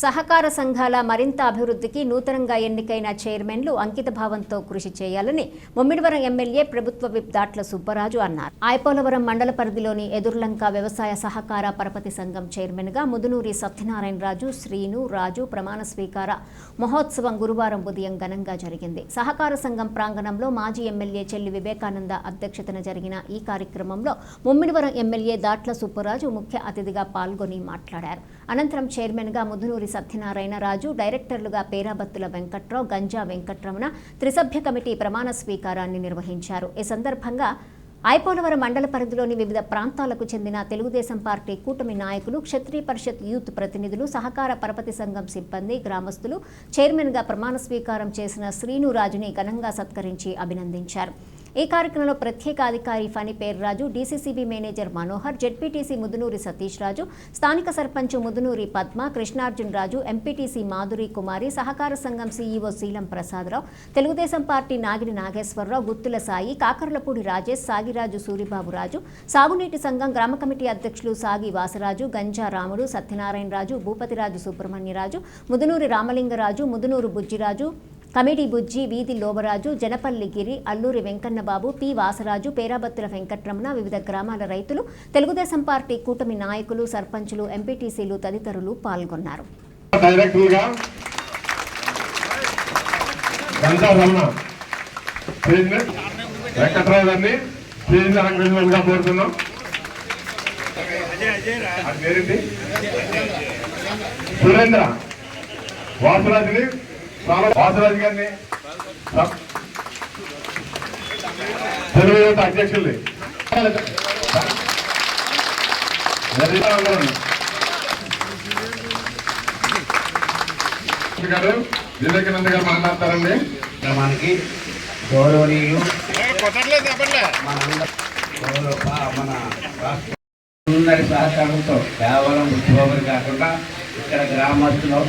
సహకార సంఘాల మరింత అభివృద్ధికి నూతనంగా ఎన్నికైన చైర్మన్లు అంకిత భావంతో కృషి చేయాలని ముమ్మిడివరం ఎమ్మెల్యే ప్రభుత్వ విప్ దాట్ల సుబ్బరాజు అన్నారు. ఆయపోలవరం మండల పరిధిలోని ఎదుర్లంక వ్యవసాయ సహకార పరపతి సంఘం చైర్మన్గా ముదునూరి సత్యనారాయణ రాజు శ్రీను రాజు ప్రమాణ స్వీకార మహోత్సవం గురువారం ఉదయం ఘనంగా జరిగింది. సహకార సంఘం ప్రాంగణంలో మాజీ ఎమ్మెల్యే చెల్లి వివేకానంద అధ్యక్షతన జరిగిన ఈ కార్యక్రమంలో ముమ్మిడివరం ఎమ్మెల్యే దాట్ల సుబ్బరాజు ముఖ్య అతిథిగా పాల్గొని మాట్లాడారు. అనంతరం చైర్మన్గా ముదునూరి సత్యనారాయణ రాజు డైరెక్టర్లుగా పేరాబత్తుల వెంకట్రావు గంజా వెంకట్రమణ త్రిసభ్య కమిటీ ప్రమాణ స్వీకారాన్ని నిర్వహించారు. ఈ సందర్భంగా ఐపోలవరం మండల పరిధిలోని వివిధ ప్రాంతాలకు చెందిన తెలుగుదేశం పార్టీ కూటమి నాయకులు క్షత్రియ పరిషత్ యూత్ ప్రతినిధులు సహకార పరపతి సంఘం సిబ్బంది గ్రామస్తులు చైర్మన్గా ప్రమాణ స్వీకారం చేసిన శ్రీను రాజుని ఘనంగా సత్కరించి అభినందించారు. ఈ కార్యక్రమంలో ప్రత్యేక అధికారి Phani Perraju DCCB manager Manohar ZPTC Mudunuri Satish Raju స్థానిక సర్పంచ్ ముదునూరి పద్మ కృష్ణార్జున్ రాజు ఎంపీటీసీ మాధురి కుమారి సహకార సంఘం సీఈఓ శీలం ప్రసాదరావు తెలుగుదేశం పార్టీ నాగిరి నాగేశ్వరరావు గుత్తుల సాయి కాకర్లపూడి రాజేష్ సాగిరాజు సూరిబాబు రాజు సాగునీటి సంఘం గ్రామ కమిటీ అధ్యక్షులు సాగి వాసరాజు గంజా రాముడు సత్యనారాయణ రాజు భూపతిరాజు సుబ్రహ్మణ్యరాజు ముదునూరి రామలింగరాజు ముదునూరు బుజ్జిరాజు కమిటీ బుజ్జి వీధి లోబరాజు జనపల్లి గిరి అల్లూరి వెంకన్నబాబు పి. వాసరాజు పేరాబత్తుల వెంకట్రమణ వివిధ గ్రామాల రైతులు తెలుగుదేశం పార్టీ కూటమి నాయకులు సర్పంచులు ఎంపీటీసీలు తదితరులు పాల్గొన్నారు. సురేంద్ర వాసరాజుని వాసరాజు గారిని. తెలుగు యువత అధ్యక్షుల్ని గారు వివేకానంద గారు మాట్లాడతారండి మనకి గౌరవనీయులు. మన రాష్ట్ర అందరి సహకారంతో కేవలం ఉద్యోగులు కాకుండా ఇక్కడ గ్రామస్తులు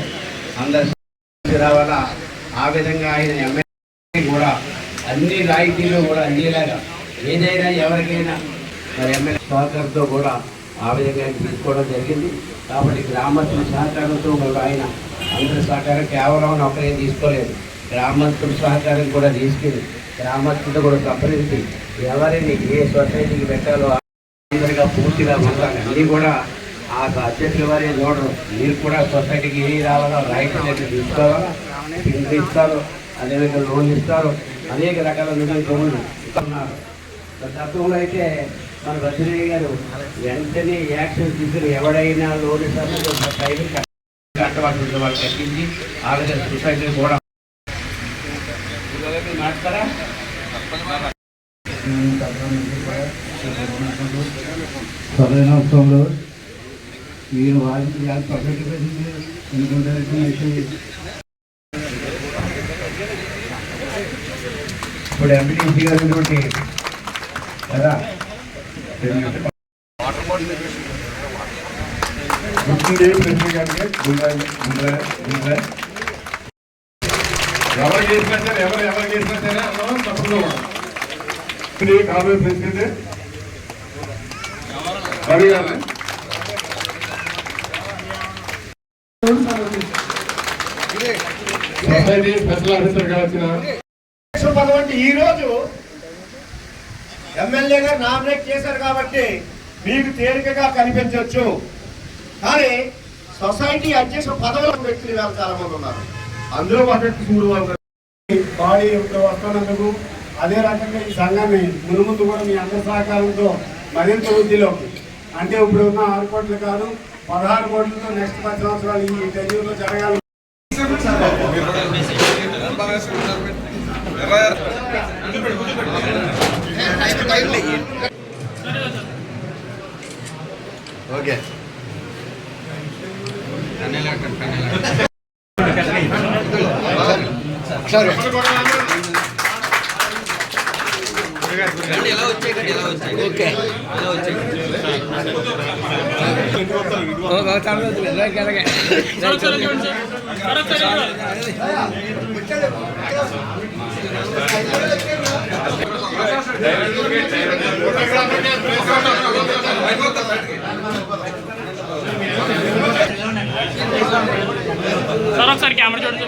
అందరి రావాలా ఆ విధంగా ఆయన ఎమ్మెల్యే కూడా అన్ని రాయితీలు కూడా అందేలాగా ఏదైనా ఎవరికైనా మరి ఎమ్మెల్యే సహకారంతో కూడా ఆ విధంగా తీసుకోవడం జరిగింది. కాబట్టి గ్రామస్తుల సహకారంతో మరి ఆయన అందరి సహకారం కేవలం ఒకరే తీసుకోలేదు. గ్రామస్తుల సహకారం కూడా తీసుకెళ్ళి గ్రామస్తులతో కూడా సంప్రదించి ఎవరిని ఏ సొసైటీకి పెట్టాలో అందరిగా పూర్తిగా ఉండాలి అన్నీ కూడా ఆ అధ్యక్షుల వారి చూడరు మీరు కూడా సొసైటీకి ఏ రావాలో రైట్ దగ్గర తీసుకోవాలా? పింఛన్ ఇస్తారు అదేవిధంగా లోన్ ఇస్తారు అనేక రకాల నిధులు ఉన్నారు. గతంలో అయితే మన భద్రయ్య గారు వెంటనే యాక్షన్ తీసుకుని ఎవడైనా లోన్ ఇస్తారో టైం కట్టవలసిన వాళ్ళు కట్టించి ఆ విధంగా సొసైటీ కూడా మాట్లాడతారా లేదు మీరు వారికి యాభై పర్సెంట్ పెట్టింది ఎందుకంటే ఇప్పుడు ఎంపీటీసీ గారు ఉన్నటువంటి కదా ఎవరు చేసినా సరే ఎవరు ఎవరు చేసినా సరే అందరం తప్పుగా ఉన్నాం. ఇది కాబోయే ప్రెసిడెంట్ రవి గారు సొసైటీ ఈ రోజు ఎమ్మెల్యేగా నామినేట్ చేశారు కాబట్టి మీకు తేలికగా కనిపించవచ్చు. కానీ సొసైటీ అధ్యక్ష పదవుల వ్యక్తులు వేళ చాలా మంది ఉన్నారు. అందులో ఒకటి మూడు బాడీ వస్తున్నందుకు అదే రకంగా ఈ సంఘాన్ని మునుముందు కూడా మీ అందరి సహకారంతో మరింత వృద్ధిలోకి అంటే ఇప్పుడు ఉన్న ఆరు కోట్లు కాదు పదహారు కోట్లతో నెక్స్ట్ పది సంవత్సరాలు ఈ టెన్యూర్లో జరగాలి. ಓಕೆ. ಸರಿ ¡Vamos! సార్ ఒకసారి కెమెరా చూడండి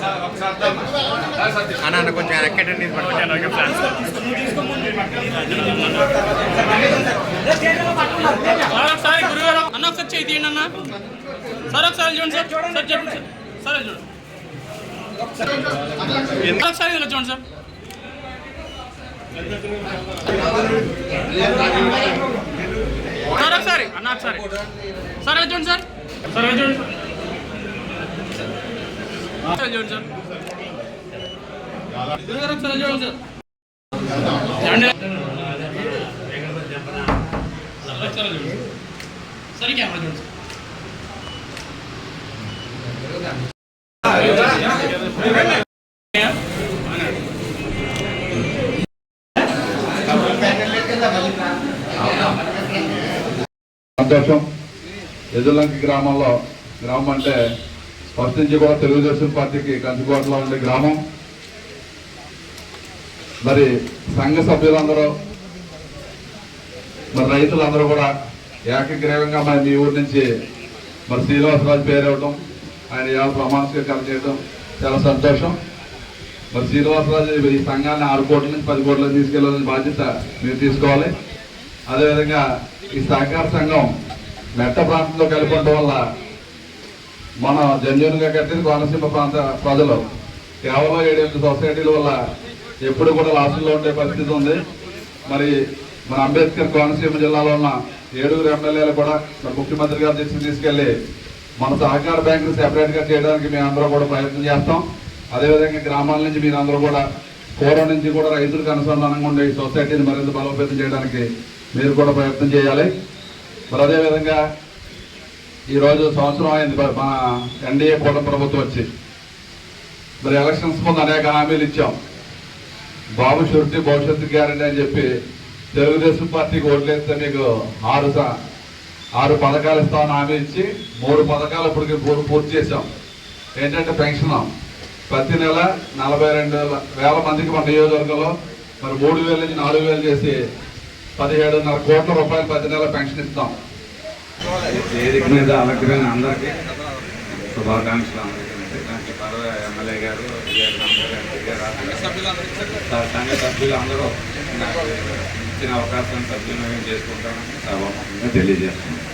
సార్ ఒకసారి గురుగారు అన్న ఒకసారి చేయి తీయండి అన్న సార్ ఒకసారి చూడండి సార్ సార్ చెప్పండి సార్ సార్ చూడండి సార్ ఒకసారి ఇలా చూడండి సార్ సార్ ఒకసారి అన్న ఒకసారి సార్ ఇలా చూడండి సార్ సార్ ఇలా చూడండి సార్ ఇలా చూడండి సార్ గురుగారు ఒకసారి ఇలా చూడండి సార్ చూడండి ఒకసారి ఇలా చూడండి సరే కెమెరా చూడండి సంతోషం. ఎదులంకి గ్రామంలో గ్రామం అంటే ఫస్ట్ నుంచి కూడా తెలుగుదేశం పార్టీకి కంచుకోటలో ఉండే గ్రామం. మరి సంఘ సభ్యులందరూ మరి రైతులందరూ కూడా ఏకగ్రీవంగా మరి మీ ఊరి నుంచి మరి శ్రీనివాసరాజు పేరు ఇవ్వటం ఆయన ఇవాళ ప్రమాణ స్వీకారం చేయడం చాలా సంతోషం. మరి శ్రీనివాసరాజు ఈ సంఘాన్ని ఆరు కోట్ల నుంచి పది కోట్లకు తీసుకెళ్ళాలని బాధ్యత మీరు తీసుకోవాలి. అదేవిధంగా ఈ సహకార సంఘం మెట్ట ప్రాంతంలో కలిపి ఉండడం వల్ల మన జన్యునిగా కట్టింది కోనసీమ ప్రాంత ప్రజలు. కేవలం ఏడెనిమిది సొసైటీల వల్ల ఎప్పుడు కూడా లాస్ట్లో ఉండే పరిస్థితి ఉంది. మరి మన అంబేద్కర్ కోనసీమ జిల్లాలో ఉన్న ఏడుగురు ఎమ్మెల్యేలు కూడా మన ముఖ్యమంత్రి గారి దృష్టికి తీసుకెళ్ళి మన సహకార బ్యాంకులు సెపరేట్గా చేయడానికి మేము అందరూ కూడా ప్రయత్నం చేస్తాం. అదేవిధంగా గ్రామాల నుంచి మీరు అందరూ కూడా పూర్వం నుంచి కూడా రైతులకు అనుసంధానంగా ఉండే ఈ సొసైటీని మరింత బలోపేతం చేయడానికి మీరు కూడా ప్రయత్నం చేయాలి. మరి అదేవిధంగా ఈరోజు సంవత్సరం అయింది మన ఎన్డీఏ కూటమి ప్రభుత్వం వచ్చి. మరి ఎలక్షన్స్ ముందు అనేక హామీలు ఇచ్చాం. బాబు షూరిటీ భవిష్యత్తు గ్యారంటీ అని చెప్పి తెలుగుదేశం పార్టీకి ఓట్లేస్తే మీకు ఆరు స- ఆరు పథకాలు ఇస్తామని హామీ ఇచ్చి మూడు పథకాలు ఇప్పటికి పూర్- పూర్తి చేశాం. ఏంటంటే పెన్షన్ ప్రతి నెల నలభై రెండు వేల మందికి మన నియోజకవర్గంలో మరి మూడు వేల నుంచి నాలుగు వేలు చేసి పదిహేడున్నర కోట్ల రూపాయలు ప్రతి నెల పెన్షన్ ఇస్తాం. వేదిక మీద అలంకరణ అందరికీ శుభాకాంక్షలు. దానికి పర్వ ఎమ్మెల్యే గారు సంఘ సభ్యులు అందరూ నాకు ఇచ్చిన అవకాశాన్ని సద్వినియోగం చేసుకుంటామని సభాముఖంగా తెలియజేస్తున్నాను.